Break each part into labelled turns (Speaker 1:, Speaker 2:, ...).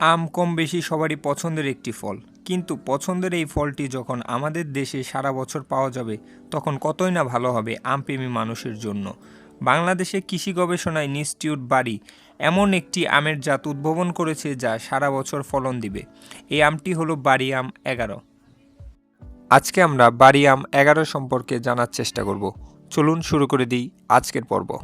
Speaker 1: আম কম বেশি সবারই পছন্দের একটি ফল। কিন্তু পছন্দের এই ফলটি যখন আমাদের দেশে সারা বছর পাওয়া যাবে, তখন কতই না ভালো হবে আমপ্রেমী মানুষের জন্য। বাংলাদেশে কৃষি গবেষণা ইনস্টিটিউট বাড়ি এমন একটি আমের জাত উদ্ভাবন করেছে যা সারা বছর ফলন দিবে। এই আমটি হলো বাড়ি আম এগারো। আজকে আমরা বাড়ি আম এগারো সম্পর্কে জানার চেষ্টা করব। চলুন শুরু করে দিই আজকের পর্ব।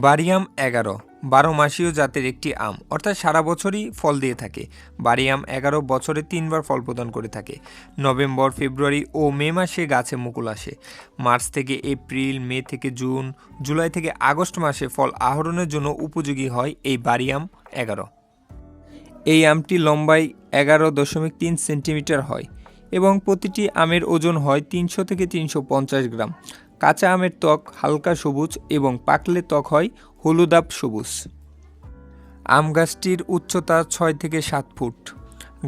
Speaker 1: বারিয়াম এগারো, বারো মাসীয় জাতের একটি আম। অর্থাৎ সারা বছরই ফল দিয়ে থাকে। বারিয়াম এগারো বছরে তিনবার ফল প্রদান করে থাকে। নভেম্বর, ফেব্রুয়ারি ও মে মাসে গাছে মুকুল আসে। মার্চ থেকে এপ্রিল, মে থেকে জুন, জুলাই থেকে আগস্ট মাসে ফল আহরণের জন্য উপযোগী হয় এই বারিয়াম এগারো। এই আমটি লম্বায় এগারো দশমিক তিন সেন্টিমিটার হয় এবং প্রতিটি আমের ওজন হয় তিনশো থেকে তিনশো পঞ্চাশ গ্রাম। কাঁচা আমের ত্বক হালকা সবুজ এবং পাকলে ত্বক হয় হলুদাব সবুজ। আম গাছটির উচ্চতা ছয় থেকে সাত ফুট।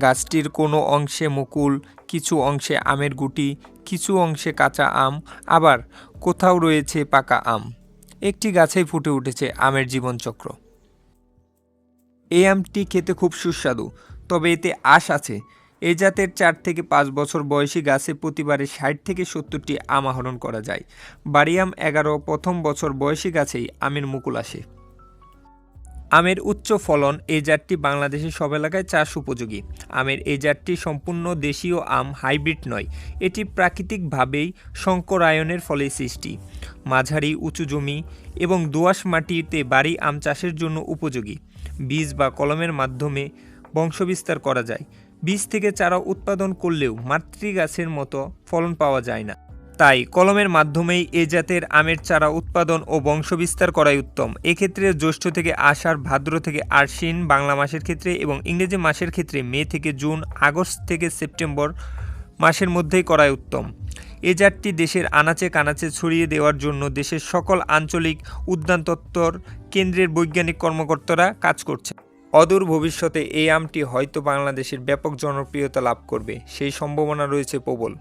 Speaker 1: গাছটির কোনো অংশে মুকুল, কিছু অংশে আমের গুটি, কিছু অংশে কাঁচা আম, আবার কোথাও রয়েছে পাকা আম। একটি গাছেই ফুটে উঠেছে আমের জীবনচক্র। এই আমটি খেতে খুব সুস্বাদু, তবে এতে আশ আছে। এই জাতের চার থেকে পাঁচ বছর বয়সী গাছে প্রতিবারে ষাট থেকে সত্তরটি আম আহরণ করা যায়। বাড়িয়াম এগারো, প্রথম বছর বয়সী গাছেই আমের মুকুল আসে। আমের উচ্চ ফলন এই জাতটি বাংলাদেশের সব এলাকায় চাষ উপযোগী। আমের এই জাতটি সম্পূর্ণ দেশীয় আম হাইব্রিড নয়। এটি প্রাকৃতিকভাবেই শঙ্করায়নের ফলে সৃষ্টি। মাঝারি, উঁচু জমি এবং দোআঁশ মাটিতে বাড়ি আম চাষের জন্য উপযোগী। বীজ বা কলমের মাধ্যমে বংশবিস্তার করা যায়। বীজ থেকে চারা উৎপাদন করলেও মাতৃগাছের মতো ফলন পাওয়া যায় না। তাই কলমের মাধ্যমেই এ জাতের আমের চারা উৎপাদন ও বংশবিস্তার করাই উত্তম। এক্ষেত্রে জ্যৈষ্ঠ থেকে আষাঢ়, ভাদ্র থেকে আশ্বিন, বাংলা মাসের ক্ষেত্রে এবং ইংরেজি মাসের ক্ষেত্রে মে থেকে জুন, আগস্ট থেকে সেপ্টেম্বর মাসের মধ্যেই করাই উত্তম। এ জাতটি দেশের আনাচে কানাচে ছড়িয়ে দেওয়ার জন্য দেশের সকল আঞ্চলিক উদ্যান তত্ত্বর কেন্দ্রের বৈজ্ঞানিক কর্মকর্তারা কাজ করছে অদূর ভবিষ্যতে এই আমটি হয়তো বাংলাদেশের ব্যাপক জনপ্রিয়তা লাভ করবে, সেই সম্ভাবনা রয়েছে প্রবল।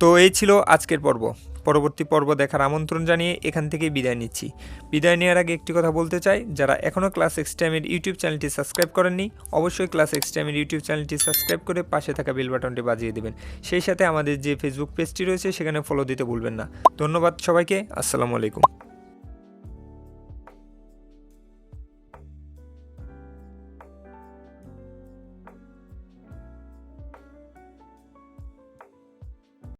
Speaker 1: তো এই ছিল আজকের পর্ব। পরবর্তী পর্ব দেখার আমন্ত্রণ জানিয়ে এখান থেকে বিদায় নিচ্ছি। বিদায় নেওয়ার আগে একটি কথা বলতে চাই, যারা এখনও ক্লাস এক্স টাইমের ইউটিউব চ্যানেলটি সাবস্ক্রাইব করেননি, অবশ্যই ক্লাস এক্স টাইমের ইউটিউব চ্যানেলটি সাবস্ক্রাইব করে পাশে থাকা বেল বাটনটি বাজিয়ে দেবেন। সেই সাথে আমাদের যে ফেসবুক পেজটি রয়েছে, সেখানে ফলো দিতে ভুলবেন না। ধন্যবাদ সবাইকে, আসসালামু আলাইকুম।